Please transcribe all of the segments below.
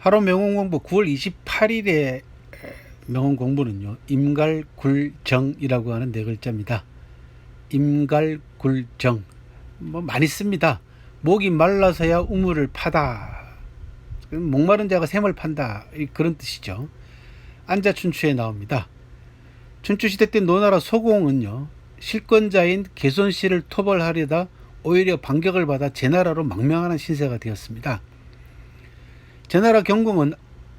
하루 명언 공부 9월 28일에 명언 공부는요. 임갈굴정이라고 하는 네 글자입니다. 임갈굴정. 뭐 많이 씁니다. 목이 말라서야 우물을 파다. 목마른 자가 샘을 판다. 이 그런 뜻이죠. 안자춘추에 나옵니다. 춘추시대 때 노나라 소공은요. 실권자인 개손 씨를 토벌하려다 오히려 반격을 받아 제나라로 망명하는 신세가 되었습니다. 제나라 경공은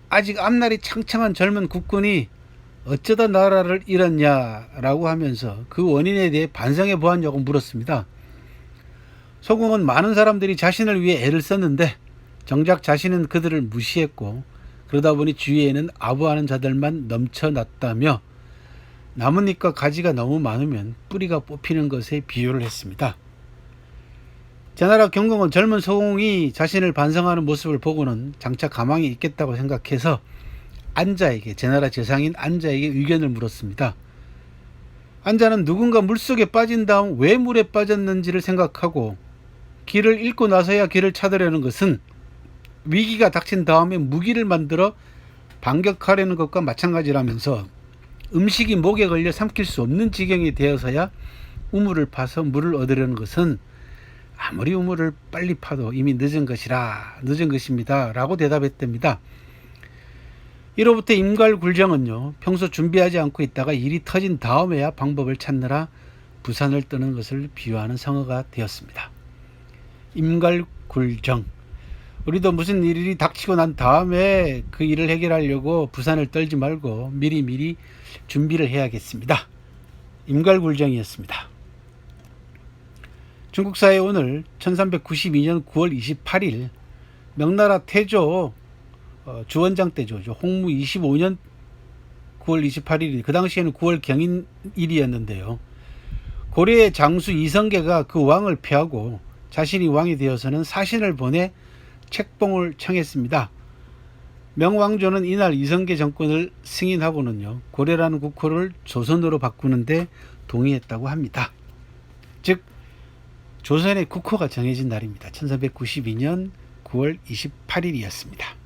아직 앞날이 창창한 젊은 국군이 어쩌다 나라를 잃었냐라고 하면서 그 원인에 대해 반성해 보았냐고 물었습니다. 소공은 많은 사람들이 자신을 위해 애를 썼는데 정작 자신은 그들을 무시했고 그러다 보니 주위에는 아부하는 자들만 넘쳐났다며 나뭇잎과 가지가 너무 많으면 뿌리가 뽑히는 것에 비유를 했습니다. 제나라 경공은 젊은 소공이 자신을 반성하는 모습을 보고는 장차 가망이 있겠다고 생각해서 안자에게 제나라 재상인 안자에게 의견을 물었습니다. 안자는 누군가 물속에 빠진 다음 왜 물에 빠졌는지를 생각하고 길을 잃고 나서야 길을 찾으려는 것은 위기가 닥친 다음에 무기를 만들어 반격하려는 것과 마찬가지라면서 음식이 목에 걸려 삼킬 수 없는 지경이 되어서야 우물을 파서 물을 얻으려는 것은 아무리 우물을 빨리 파도 이미 늦은 것이라 늦은 것입니다. 라고 대답했답니다. 이로부터 임갈굴정은요 평소 준비하지 않고 있다가 일이 터진 다음에야 방법을 찾느라 부산을 뜨는 것을 비유하는 성어가 되었습니다. 임갈굴정 우리도 무슨 일이 닥치고 난 다음에 그 일을 해결하려고 부산을 떨지 말고 미리미리 준비를 해야겠습니다. 임갈굴정이었습니다. 중국 사회 오늘 1392년 9월 28일 명나라 태조 어, 주원장 때죠. 홍무 25년 9월 28일 그 당시에는 9월 경인일이었는데요. 고려의 장수 이성계가 그 왕을 피하고 자신이 왕이 되어서는 사신을 보내 책봉을 청했습니다. 명왕조는 이날 이성계 정권을 승인하고는요 고려라는 국호를 조선으로 바꾸는데 동의했다고 합니다. 즉 조선의 국호가 정해진 날입니다. 1392년 9월 28일이었습니다.